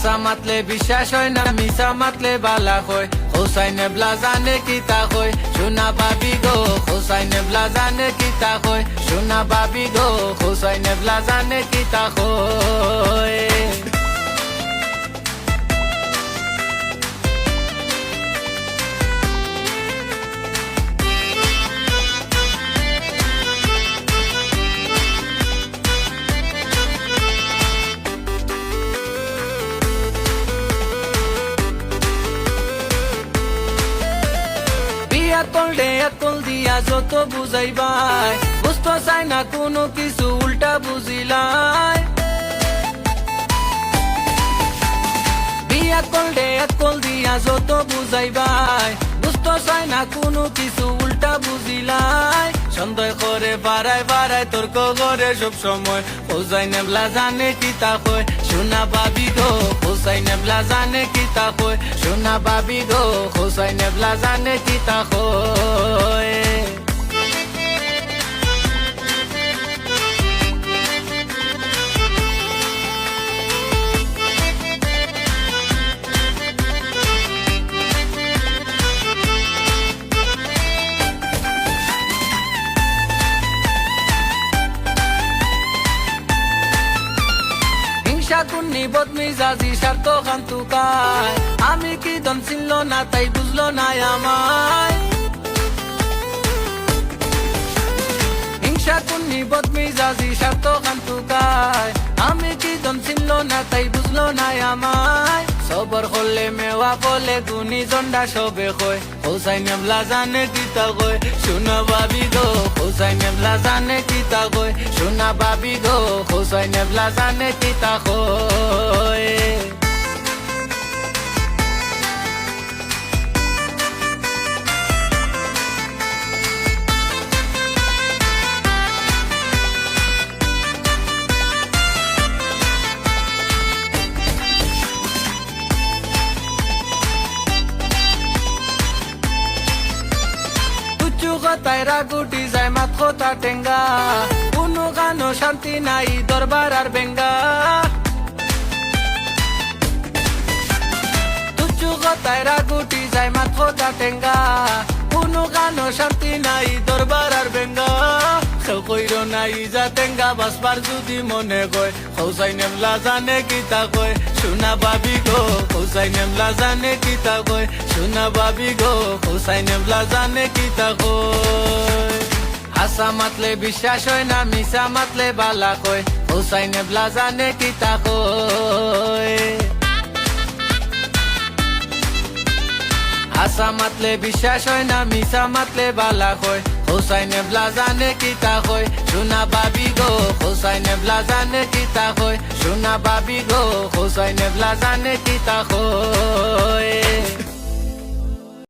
মাতলে বিশ্বাস হয় না মিশা মাতলে বালা হয় হোসাইনে ব্লাজানে কিতা হয় সোনা বাবি গো হোসাইনে ব্লাজানে কিতা হয় সোনা বাবি গো হোসাইনে ব্লাজানে কিতা হয় বিয়া তলডে এতল দিয়া যত বুঝাইবাই বুঝতে চাই না কোনো কিছু উল্টা বুঝিলাই দিয়া যত বুঝাইবাই বুঝতে চাই না কোনো কিছু উল্টা বুঝিলাই সন্দেহ করে বাড়ায় বাড়ায় তর্ক করে সব সময় হোসাই নেবলা জানে কি তা কয় সোনা বাবি গো হোসাই নেবলা জানে কি তা কয়? সোনা বাবি গো হোসাই নেবলা জানে কি তা হিংসা কুন্নি বদমি জাজি স্বার্থ খান্তুকায় আমি কি দম চিনল না, তাই বুঝলো না আমায়? হিংসা কুন্নি বদমি জাজি স্বার্থ খান্তুকায় আমি কি দম চিনল না, তাই বুঝলো না আমায়? সবর হলে মেওয়া বলে গুনি জন্ডা সবে কয়। হোসাই নেমলা জানে কিতা কয়? শোনা বাবি গো, হোসাই নেমলা জানে কিতা কয়? শোনা বাবি গো হোসাই নেমলা জানে কিতা কয় তুচ্ছু কথায় রাগুটি যায় মাত কথা টেঙ্গা। কোনো গানো শান্তি নাই, দরবার আর বেঙ্গা। তুচ্ছু কথায় রাগুটি যায় মাত কথা টেঙ্গা কোনো গানো শান্তি নাই, দরবার আর বেঙ্গা। কেউ কইর নাই যা টেঙ্গা বাসবার যদি মনে কয় হৌসাই নেমলা জানে কিতা কয়, সোনা বাবি গো হৌসাই নেমলা জানে কিতা কয়, সোনা বাবি গো হৌসাই নেমলা জানে কিতা কয়। আশা মাতলে বিশ্বাস হয় না মিশা মাতলে বালা কয়। হোসাই নেবলা জানে কিতা কয়। আশা মাতলে বিশ্বাস হয় না মিশা মাতলে বালা কয়। হোসাই নেবলা জানে কিতা কয়। সোনা বাবি গো হোসাই নেবলা জানে কিতা কয়। সোনা বাবি গো হোসাই নেবলা জানে কিতা কয়।